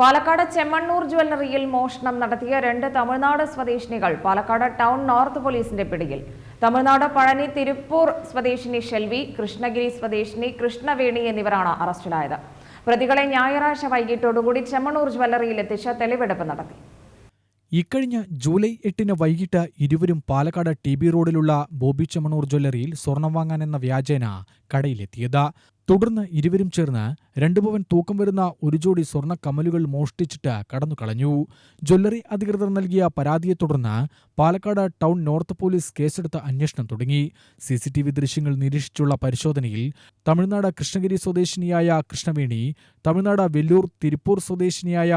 പാലക്കാട് ചെമ്മണ്ണൂർ ജ്വല്ലറിയിൽ മോഷണം നടത്തിയ രണ്ട് തമിഴ്നാട് സ്വദേശിനികൾ. പാലക്കാട് ടൗൺ നോർത്ത് പോലീസിന്റെ പിടിയിൽ. തമിഴ്നാട് പഴനി തിരുപ്പൂർ സ്വദേശിനി ഷെൽവി കൃഷ്ണഗിരി സ്വദേശിനി കൃഷ്ണവേണി എന്നിവരാണ് അറസ്റ്റിലായത്. പ്രതികളെ ഞായറാഴ്ച വൈകിട്ടോടുകൂടി ചെമ്മണ്ണൂർ ജ്വല്ലറിയിൽ എത്തിച്ച് തെളിവെടുപ്പ് നടത്തി. ഇക്കഴിഞ്ഞ ജൂലൈ എട്ടിന് വൈകിട്ട് ഇരുവരും പാലക്കാട് ടി ബി റോഡിലുള്ള ബോബി ചെമ്മണൂർ ജ്വല്ലറിയിൽ സ്വർണം വാങ്ങാനെന്ന വ്യാജേന കടയിലെത്തിയത്. തുടർന്ന് ഇരുവരും ചേർന്ന് രണ്ടു പവൻ തൂക്കം വരുന്ന ഒരു ജോഡി സ്വർണ കമ്മലുകൾ മോഷ്ടിച്ചിട്ട് കടന്നുകളഞ്ഞു ജ്വല്ലറി അധികൃതർ നൽകിയ പരാതിയെ തുടർന്ന് പാലക്കാട് ടൗൺ നോർത്ത് പോലീസ് കേസെടുത്ത് അന്വേഷണം തുടങ്ങി. സി സി ടി വി ദൃശ്യങ്ങൾ നിരീക്ഷിച്ചുള്ള പരിശോധനയിൽ തമിഴ്നാട് കൃഷ്ണഗിരി സ്വദേശിനിയായ കൃഷ്ണവേണി തമിഴ്നാട് വെല്ലൂർ തിരുപ്പൂർ സ്വദേശിനിയായ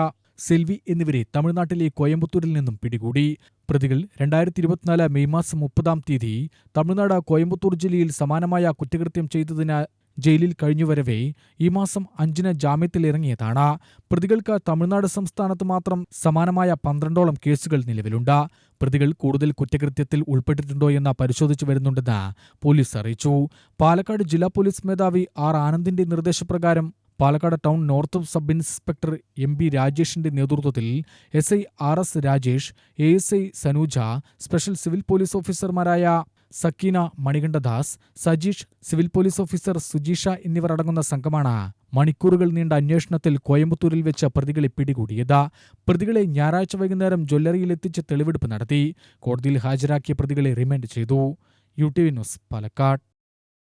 സെൽവി എന്നിവരെ തമിഴ്നാട്ടിലെ കോയമ്പത്തൂരിൽ നിന്നും പിടികൂടി. പ്രതികൾ രണ്ടായിരത്തി ഇരുപത്തിനാല് മെയ് മാസം മുപ്പതാം തീയതി തമിഴ്നാട് കോയമ്പത്തൂർ ജില്ലയിൽ സമാനമായ കുറ്റകൃത്യം ചെയ്തതിനാൽ ജയിലിൽ കഴിഞ്ഞുവരവേ ഈ മാസം അഞ്ചിന് ജാമ്യത്തിലിറങ്ങിയതാണ് പ്രതികൾക്ക് തമിഴ്നാട് സംസ്ഥാനത്ത് മാത്രം സമാനമായ പന്ത്രണ്ടോളം കേസുകൾ നിലവിലുണ്ട്. പ്രതികൾ കൂടുതൽ കുറ്റകൃത്യത്തിൽ ഉൾപ്പെട്ടിട്ടുണ്ടോ എന്ന് പരിശോധിച്ചു വരുന്നുണ്ടെന്ന് പോലീസ് അറിയിച്ചു. പാലക്കാട് ജില്ലാ പോലീസ് മേധാവി ആർ ആനന്ദിന്റെ നിർദ്ദേശപ്രകാരം Palakkad town north sub inspector M B രാജേഷിന്റെ നേതൃത്വത്തിൽ S I R S Rajesh A S I Sanuja special civil police ഓഫീസർമാരായ Sakkeena Manikandadas Sajeesh civil police officer Sujeesha എന്നിവർ അടങ്ങുന്ന സംഘമാണ് മണിക്കൂറുകൾ നീണ്ട അന്വേഷണത്തിൽ കോയമ്പത്തൂരിൽ വെച്ച് പ്രതികളെ പിടികൂടിയത്. പ്രതികളെ ഞായറാഴ്ച വൈകുന്നേരം ജ്വല്ലറിയിൽ എത്തിച്ച് തെളിവെടുപ്പ് നടത്തി. കോടതിയിൽ ഹാജരാക്കിയ പ്രതികളെ റിമാൻഡ് ചെയ്തു. U T V news Palakkad.